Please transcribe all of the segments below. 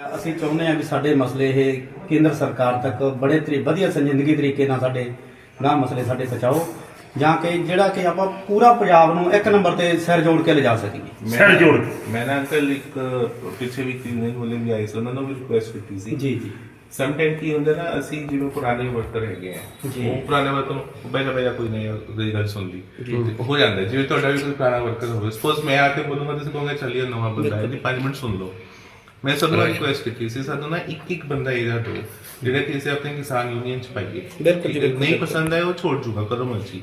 ਅਸੀਂ ਚਾਹੁੰਦੇ ਹਾਂ ਵੀ ਸਾਡੇ ਮਸਲੇ ਇਹ ਕੇਂਦਰ ਸਰਕਾਰ ਤੱਕ ਬੜੇ ਤਰੀ ਵਧੀਆ ਸੰਜੀਦਗੀ ਤਰੀਕੇ ਨਾਲ ਸਾਡੇ ਗਾਂ ਮਸਲੇ ਸਾਡੇ ਪਹੁੰਚਾਓ ਜਾਂ ਕਿ ਜਿਹੜਾ ਕਿ ਆਪਾਂ ਪੂਰਾ ਪੰਜਾਬ ਨੂੰ ਇੱਕ ਨੰਬਰ ਤੇ ਸਿਰ ਜੋੜ ਕੇ ਲਿਜਾ ਸਕੀਏ। ਸਿਰ ਜੋੜ ਕੇ। ਮੈਂ ਨਾ ਅੰਕਲ ਇੱਕ ਪਿੱਛੇ ਵੀ ਕਲੀਨਿਕ ਵਾਲੇ ਵੀ ਆਏ ਸੀ ਉਹਨਾਂ ਨੂੰ ਵੀ ਰਿਕੁਐਸਟ ਕੀਤੀ ਸੀ। ਜੀ ਜੀ। ਸਮ ਟਾਈਮ ਕੀ ਹੁੰਦਾ ਨਾ ਅਸੀਂ ਜਿਵੇਂ ਪੁਰਾਣੇ ਵਰਕਰ ਹੈਗੇ ਆ ਜੀ। ਉਹ ਪੁਰਾਣੇ ਵਰਕਰ ਨੂੰ ਬੈਠਾ ਬੈਠਾ ਕੋਈ ਨਹੀਂ ਉਹਦੀ ਗੱਲ ਸੁਣ ਲਈ। ਤੇ ਹੋ ਜਾਂਦਾ ਹੈ। ਜਿਵੇਂ ਤੁਹਾਡਾ ਵੀ ਕੋਈ ਪੁਰਾਣਾ ਵਰਕਰ ਹੋਵੇ। ਸਪੋਜ਼ ਮੈਂ ਆ ਕੇ ਬੋਲੂੰਗਾ ਤੁਸੀਂ ਕਹੋਗੇ ਚੱਲਿਏ ਨਵਾਂ ਬੰਦਾ ਹੈ ਜੀ 5 ਮਿੰਟ ਸੁਣ ਲਓ। ਮੈਂ ਸਭ ਨੂੰ ਰਿਕੁਐਸਟ ਕੀਤੀ ਸੀ ਸਾਨੂੰ ਨਾ ਇੱਕ ਇੱਕ ਬੰਦਾ ਇਹਦਾ ਦੋ ਜਿਹੜਾ ਕਿ ਅਸੀਂ ਆਪਣੇ ਕਿਸਾਨ ਯੂਨੀਅਨ ਚ ਪਾਈਏ ਬਿਲਕੁਲ ਜੀ? ਨਹੀਂ ਪਸੰਦ ਆਇਆ ਉਹ ਛੋੜ ਜੂਗਾ ਕਰੋ ਮਰਜ਼ੀ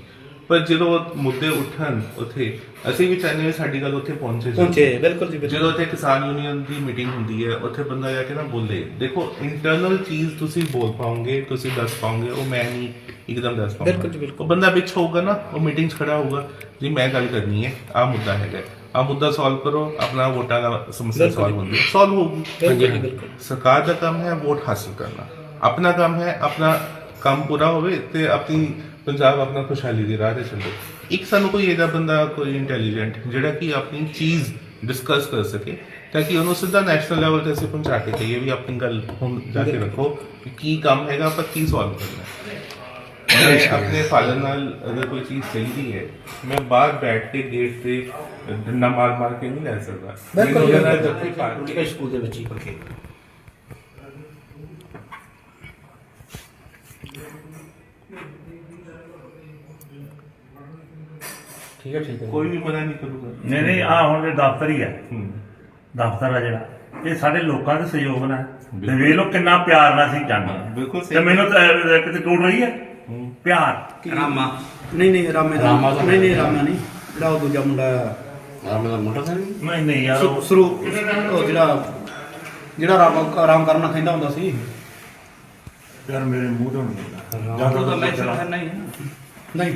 ਪਰ ਜਦੋਂ ਉਹ ਮੁੱਦੇ ਉੱਠਣ ਉੱਥੇ ਅਸੀਂ ਵੀ ਚਾਹੁੰਦੇ ਹਾਂ ਸਾਡੀ ਗੱਲ ਉੱਥੇ ਪਹੁੰਚੇ ਜੀ। ਪਹੁੰਚੇ ਬਿਲਕੁਲ ਜੀ ਜਦੋਂ ਉੱਥੇ ਕਿਸਾਨ ਯੂਨੀਅਨ ਦੀ ਮੀਟਿੰਗ ਹੁੰਦੀ ਹੈ ਉੱਥੇ ਬੰਦਾ ਜਾ ਕੇ ਨਾ ਬੋਲੇ ਦੇਖੋ ਇੰਟਰਨਲ ਚੀਜ਼ ਤੁਸੀਂ ਬੋਲ ਪਾਓਗੇ ਤੁਸੀਂ ਦੱਸ ਪਾਓਗੇ ਉਹ ਮੈਂ ਨਹੀਂ ਇੱਕਦਮ ਦੱਸ ਪਾਉਂਗਾ ਬਿਲਕੁਲ ਜੀ, ਬਿਲਕੁਲ। ਉਹ ਬੰਦਾ ਵਿੱਚ ਹੋਊਗਾ ਨਾ ਉਹ ਮੀਟਿੰਗ 'ਚ ਖੜਾ ਹੋਊਗਾ ਜੀ ਮੈਂ ਗੱਲ ਕਰਨੀ ਹੈ ਆ ਮੁੱਦਾ ਹੈਗਾ ਆ ਮੁੱਦਾ ਸੋਲਵ ਕਰੋ ਆਪਣਾ ਵੋਟਾਂ ਦਾ ਸਮੱਸਿਆ ਸੋਲਵ ਹੁੰਦੀ ਸੋਲਵ ਹੋਊਗੀ। ਸਰਕਾਰ ਦਾ ਕੰਮ ਹੈ ਵੋਟ ਹਾਸਲ ਕਰਨਾ। ਆਪਣਾ ਕੰਮ ਹੈ ਆਪਣਾ ਕੰਮ ਪੂਰਾ ਹੋਵੇ ਤੇ ਆਪਣੀ ਪੰਜਾਬ ਆਪਣਾ ਖੁਸ਼ਹਾਲੀ ਦੀ ਰਾਹ ਤੇ ਚੱਲੇ। ਇੱਕ ਸਾਨੂੰ ਕੋਈ ਇਹਦਾ ਬੰਦਾ ਕੋਈ ਇੰਟੈਲੀਜੈਂਟ ਜਿਹੜਾ ਕਿ ਆਪਣੀ ਚੀਜ਼ ਡਿਸਕਸ ਕਰ ਸਕੇ ਤਾਂ ਕਿ ਉਹਨੂੰ ਸਿੱਧਾ ਨੈਸ਼ਨਲ ਲੈਵਲ ਤੇ ਅਸੀਂ ਪਹੁੰਚਾ ਕੇ ਕਹੀਏ ਵੀ ਆਪਣੀ ਗੱਲ ਹੁਣ ਜਾ ਕੇ ਰੱਖੋ ਕਿ ਕੀ ਕੰਮ ਹੈਗਾ ਆਪਾਂ ਕੀ ਸੋਲਵ ਕਰਨਾ ਹੈ। ਮੈਂ ਆਪਣੇ ਫਾਦਰ ਨਾਲ ਅਗਰ ਕੋਈ ਚੀਜ਼ ਚਾਹੀਦੀ ਹੈ ਮੈਂ ਬਾਹਰ ਬੈਠ ਕੇ ਗੇਟ ਤੇ ਡੰਡਾ ਮਾਰ ਮਾਰ ਕੇ ਨਹੀਂ ਲੈ ਸਕਦਾ ਮੈਨੂੰ ਸਕੂਲ ਦੇ ਵਿੱਚ ਹੀ ਠੀਕ ਹੈ ਠੀਕ ਹੈ ਕੋਈ ਵੀ ਮਨਾ ਨਹੀਂ ਕਰੂਗਾ ਨਹੀਂ ਨਹੀਂ ਆ ਹੁਣ ਦੇ ਦਫ਼ਤਰ ਹੀ ਹੈ ਹੂੰ ਦਫ਼ਤਰ ਆ ਜਿਹੜਾ ਇਹ ਸਾਡੇ ਲੋਕਾਂ ਦੇ ਸਹਿਯੋਗ ਨਾਲ ਹੈ। ਤੇ ਵੇਖ ਲਓ ਕਿੰਨਾ ਪਿਆਰ ਨਾਲ ਅਸੀਂ ਜਾਂਦੇ ਹਾਂ ਬਿਲਕੁਲ ਸਹੀ ਤੇ ਮੈਨੂੰ ਤਾਂ ਇਹ ਕਿਤੇ ਟੁੱਟ ਰਹੀ ਹੂੰ। ਪਿਆਰ। ਰਾਮਾ। ਨਹੀਂ ਨਹੀਂ ਰਾਮੇ ਦਾ ਨਹੀਂ ਨਹੀਂ ਰਾਮਾ ਨਹੀਂ। ਜਿਹੜਾ ਉਹ ਦੂਜਾ ਮੁੰਡਾ ਰਾਮ ਦਾ ਮੋਟਰ ਸਾਈਕਲ ਨਹੀਂ? ਨਹੀਂ ਯਾਰ ਉਹ- ਸਰੂ ਉਹ ਜਿਹੜਾ ਜਿਹੜਾ ਰਾਮ ਆਰਾਮ ਕਰਨਾ ਕਹਿੰਦਾ ਹੁੰਦਾ ਸੀ। ਯਾਰ ਮੇਰੇ ਮੂੰਹ ਤੋਂ ਨਹੀਂ ਜਾਂਦਾ ਨਹੀਂ। ਨਹੀਂ।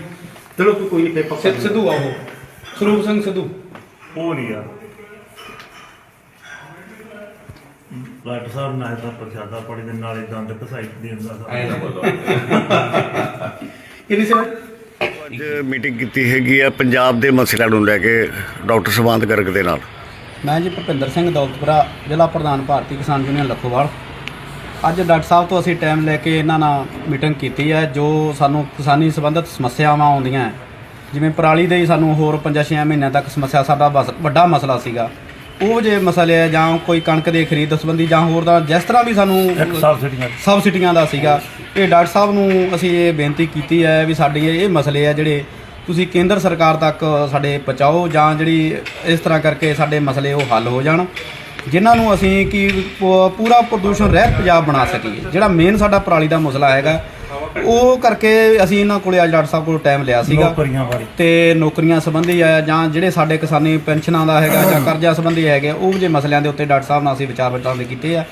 ਚਲੋ ਕੋਈ ਕੋਈ ਨਹੀਂ ਪੇਪਰ ਸਿੱਧੂ ਆ ਉਹ। ਸਰੂਪ ਸਿੰਘ ਸਿੱਧੂ। ਉਹ ਨਹੀਂ ਯਾਰ। ਡਾਕਟਰ ਸਾਹਿਬ ਨਾਲ ਤਾਂ ਪ੍ਰਸ਼ਾਦਾ ਪੜੀ ਦੇ ਨਾਲੇ ਦੰਦ ਕਸਾਈ ਦੇ ਹੁੰਦਾ ਐ ਨਾ ਬੋਲੋ। ਕਿੰਨੀ ਸੀ ਅੱਜ ਮੀਟਿੰਗ ਕੀਤੀ ਹੈਗੀ ਆ ਪੰਜਾਬ ਦੇ ਮਸਲਿਆਂ ਨੂੰ ਲੈ ਕੇ ਡਾਕਟਰ ਸੁਭਾਂਤ ਗਰਗ ਦੇ ਨਾਲ। ਮੈਂ ਜੀ ਭੁਪਿੰਦਰ ਸਿੰਘ ਦੌਲਤਪੁਰਾ ਜ਼ਿਲ੍ਹਾ ਪ੍ਰਧਾਨ ਭਾਰਤੀ ਕਿਸਾਨ ਯੂਨੀਅਨ ਲੱਖੋਵਾਲ। ਅੱਜ ਡਾਕਟਰ ਸਾਹਿਬ ਤੋਂ ਅਸੀਂ ਟਾਈਮ ਲੈ ਕੇ ਇਹਨਾਂ ਨਾਲ ਮੀਟਿੰਗ ਕੀਤੀ ਹੈ ਜੋ ਸਾਨੂੰ ਕਿਸਾਨੀ ਸੰਬੰਧਿਤ ਸਮੱਸਿਆਵਾਂ ਆਉਂਦੀਆਂ ਹੈ। ਜਿਵੇਂ ਪਰਾਲੀ ਦੇ ਹੀ ਸਾਨੂੰ ਹੋਰ 5-6 ਮਹੀਨਿਆਂ ਤੱਕ ਸਮੱਸਿਆ ਸਾਡਾ ਬਸ- ਵੱਡਾ ਮਸਲਾ ਸੀਗਾ। ਉਹ ਜੇ ਮਸਲੇ ਹੈ ਜਾਂ ਕੋਈ ਕਣਕ ਦੇ ਖਰੀਦ ਸੰਬੰਧੀ ਜਾਂ ਹੋਰ ਦਾ ਜਿਸ ਤਰ੍ਹਾਂ ਵੀ ਸਾਨੂੰ ਸਬਸਿਡੀਆਂ ਸਬਸਿਡੀਆਂ ਦਾ। ਸੀਗਾ। ਇਹ ਡਾਕਟਰ ਸਾਹਿਬ ਨੂੰ ਅਸੀਂ ਇਹ ਬੇਨਤੀ ਕੀਤੀ ਹੈ ਵੀ ਸਾਡੀ ਇਹ ਮਸਲੇ ਆ ਜਿਹੜੇ ਤੁਸੀਂ ਕੇਂਦਰ ਸਰਕਾਰ ਤੱਕ ਸਾਡੇ ਪਹੁੰਚਾਓ ਜਾਂ ਜਿਹੜੀ ਇਸ ਤਰ੍ਹਾਂ ਕਰਕੇ ਸਾਡੇ ਮਸਲੇ ਉਹ ਹੱਲ ਹੋ ਜਾਣ ਜਿਨ੍ਹਾਂ ਨੂੰ ਅਸੀਂ ਕੀ ਪੂਰਾ ਪ੍ਰਦੂਸ਼ਣ ਰਹਿਤ ਪੰਜਾਬ ਬਣਾ ਸਕੀਏ। ਜਿਹੜਾ ਮੇਨ ਸਾਡਾ ਪਰਾਲੀ ਦਾ ਮਸਲਾ ਹੈਗਾ ਉਹ ਕਰਕੇ ਅਸੀਂ ਇਹਨਾਂ ਕੋਲੇ ਅੱਜ ਡਾਕਟਰ ਸਾਹਿਬ ਕੋਲ ਟਾਈਮ ਲਿਆ ਸੀਗਾ। ਨੌਕਰੀਆਂ ਬਾਰੇ। ਤੇ ਨੌਕਰੀਆਂ ਸੰਬੰਧੀ ਆ ਜਾਂ ਜਿਹੜੇ ਸਾਡੇ ਕਿਸਾਨੀ ਪੈਨਸ਼ਨਾਂ ਦਾ ਹੈਗਾ ਜਾਂ ਕਰਜ਼ਾ ਸੰਬੰਧੀ ਹੈਗੇ ਉਹ ਜੇ ਮਸਲਿਆਂ ਦੇ ਉੱਤੇ ਡਾਕਟਰ ਸਾਹਿਬ ਨਾਲ ਅਸੀਂ ਵਿਚਾਰ ਵਟਾਂਦਰੇ ਕੀਤੇ ਆ।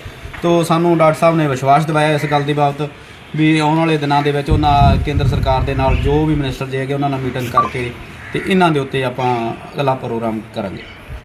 ਤੋਂ ਸਾਨੂੰ ਡਾਕਟਰ ਸਾਹਿਬ ਨੇ ਵਿਸ਼ਵਾਸ ਦਿਵਾਇਆ ਇਸ ਗੱਲ ਦੀ ਬਾਬਤ ਵੀ ਆਉਣ ਵਾਲੇ ਦਿਨਾਂ ਦੇ ਵਿੱਚ ਉਹਨਾਂ ਕੇਂਦਰ ਸਰਕਾਰ ਦੇ ਨਾਲ ਜੋ ਵੀ ਮਿਨਿਸਟਰ ਜੀ ਹੈਗੇ ਉਹਨਾਂ ਨਾਲ ਮੀਟਿੰਗ ਕਰਕੇ ਤੇ ਇਹਨਾਂ ਦੇ ਉੱਤੇ ਆਪਾਂ ਅਗਲਾ ਪ੍ਰੋਗਰਾਮ ਕਰਾਂਗੇ।